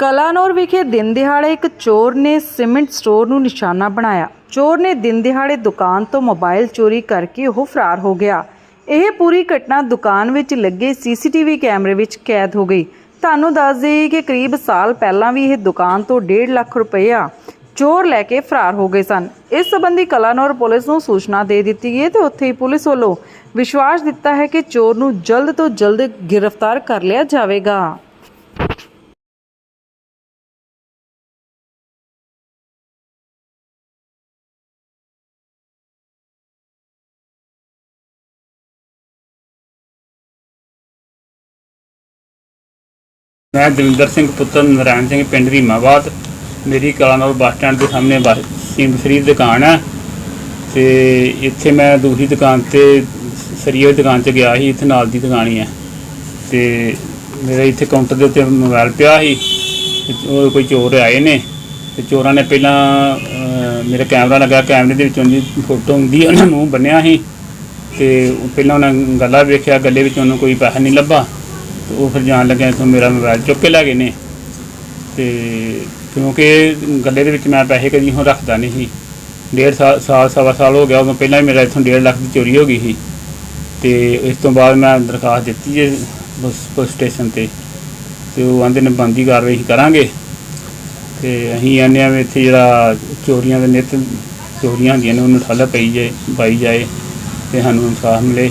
ਕਲਾਨੌਰ ਵਿਖੇ ਦਿਨ ਦਿਹਾੜੇ ਇੱਕ ਚੋਰ ਨੇ ਸੀਮੈਂਟ ਸਟੋਰ ਨੂੰ ਨਿਸ਼ਾਨਾ ਬਣਾਇਆ। ਚੋਰ ਨੇ ਦਿਨ ਦਿਹਾੜੇ ਦੁਕਾਨ ਤੋਂ ਮੋਬਾਈਲ ਚੋਰੀ ਕਰਕੇ ਉਹ ਫਰਾਰ ਹੋ ਗਿਆ। ਇਹ ਪੂਰੀ ਘਟਨਾ ਦੁਕਾਨ ਵਿੱਚ ਲੱਗੇ ਸੀਸੀਟੀਵੀ ਕੈਮਰੇ ਵਿੱਚ ਕੈਦ ਹੋ ਗਈ। ਤੁਹਾਨੂੰ ਦੱਸ ਦੇਈਏ ਕਿ ਕਰੀਬ ਸਾਲ ਪਹਿਲਾਂ ਵੀ ਇਹ ਦੁਕਾਨ ਤੋਂ 1.5 ਲੱਖ ਰੁਪਇਆ ਚੋਰ ਲੈ ਕੇ ਫਰਾਰ ਹੋ ਗਏ ਸਨ। ਇਸ ਸੰਬੰਧੀ ਕਲਾਨੌਰ ਪੁਲਿਸ ਨੂੰ ਸੂਚਨਾ ਦੇ ਦਿੱਤੀ ਗਈ ਹੈ ਤੇ ਉੱਥੇ ਹੀ ਪੁਲਿਸ ਵੱਲੋਂ ਵਿਸ਼ਵਾਸ ਦਿੱਤਾ ਹੈ ਕਿ ਚੋਰ ਨੂੰ ਜਲਦ ਤੋਂ ਜਲਦ ਗ੍ਰਿਫਤਾਰ ਕਰ ਲਿਆ ਜਾਵੇਗਾ। ਮੈਂ ਦਵਿੰਦਰ ਸਿੰਘ ਪੁੱਤਰ ਨਰਾਇਣ ਸਿੰਘ ਪਿੰਡ ਰੀਮਾਬਾਦ। ਮੇਰੀ ਕਲਾਨੌਰ ਬੱਸ ਸਟੈਂਡ ਦੇ ਸਾਹਮਣੇ ਬੱਸ ਸੀਮ ਫਰੀ ਦੁਕਾਨ ਹੈ ਤੇ ਇੱਥੇ ਮੈਂ ਦੂਸਰੀ ਦੁਕਾਨ ਤੇ ਸਰੀਏ ਦੁਕਾਨ 'ਚ ਗਿਆ ਸੀ, ਇੱਥੇ ਨਾਲ ਦੀ ਦੁਕਾਨ ਹੀ ਹੈ। ਤੇ ਮੇਰਾ ਇੱਥੇ ਕਾਊਂਟਰ ਦੇ ਉੱਤੇ ਮੋਬਾਈਲ ਪਿਆ ਸੀ ਤੇ ਉਹ ਕੋਈ ਚੋਰ ਆਏ ਨੇ ਤੇ ਚੋਰਾਂ ਨੇ ਪਹਿਲਾਂ ਮੇਰਾ ਕੈਮਰਾ ਲੱਗਾ, ਕੈਮਰੇ ਦੇ ਵਿੱਚੋਂ ਦੀ ਫੋਟੋ ਹੁੰਦੀ ਉਹਨਾਂ ਨੂੰ ਬੰਨਿਆ ਸੀ ਤੇ ਪਹਿਲਾਂ ਉਹਨਾਂ ਗੱਲਾਂ ਵੇਖਿਆ, ਗੱਲੇ ਵਿੱਚ ਉਹਨੂੰ ਕੋਈ ਪੈਸਾ ਨਹੀਂ ਲੱਭਾ। ਉਹ ਫਿਰ ਜਾਣ ਲੱਗਿਆ ਇੱਥੋਂ ਮੇਰਾ ਮੋਬਾਈਲ ਚੁੱਕ ਕੇ ਲੈ ਗਏ ਨੇ। ਤੇ ਕਿਉਂਕਿ ਗੱਲੇ ਦੇ ਵਿੱਚ ਮੈਂ ਪੈਸੇ ਕਦੀ ਹੁਣ ਰੱਖਦਾ ਨਹੀਂ ਸੀ। ਡੇਢ ਸਾਲ ਸਾਲ, ਸਵਾ ਸਾਲ ਹੋ ਗਿਆ, ਉਦੋਂ ਪਹਿਲਾਂ ਹੀ ਮੇਰਾ ਇੱਥੋਂ 1.5 ਲੱਖ ਦੀ ਚੋਰੀ ਹੋ ਗਈ ਸੀ। ਤੇ ਇਸ ਤੋਂ ਬਾਅਦ ਮੈਂ ਦਰਖਾਸਤ ਦਿੱਤੀ ਜੇ ਬਸ ਪੁਲਿਸ ਸਟੇਸ਼ਨ ਤੇ। ਤੇ ਉਹ ਆਂਦੇ ਨੇ ਬੰਦੀ ਕਾਰਵਾਈ ਕਰਾਂਗੇ। ਤੇ ਅਸੀਂ ਆਨੇ ਆ ਵੀ ਇੱਥੇ ਜਿਹੜਾ ਚੋਰੀਆਂ ਦੇ ਨਿਤ ਚੋਰੀਆਂ ਹੁੰਦੀਆਂ ਨੇ, ਉਹਨੂੰ ਠੱਲ ਪਈ ਜਾਏ ਪਾਈ ਜਾਏ ਤੇ ਸਾਨੂੰ ਇਨਸਾਫ ਮਿਲੇ।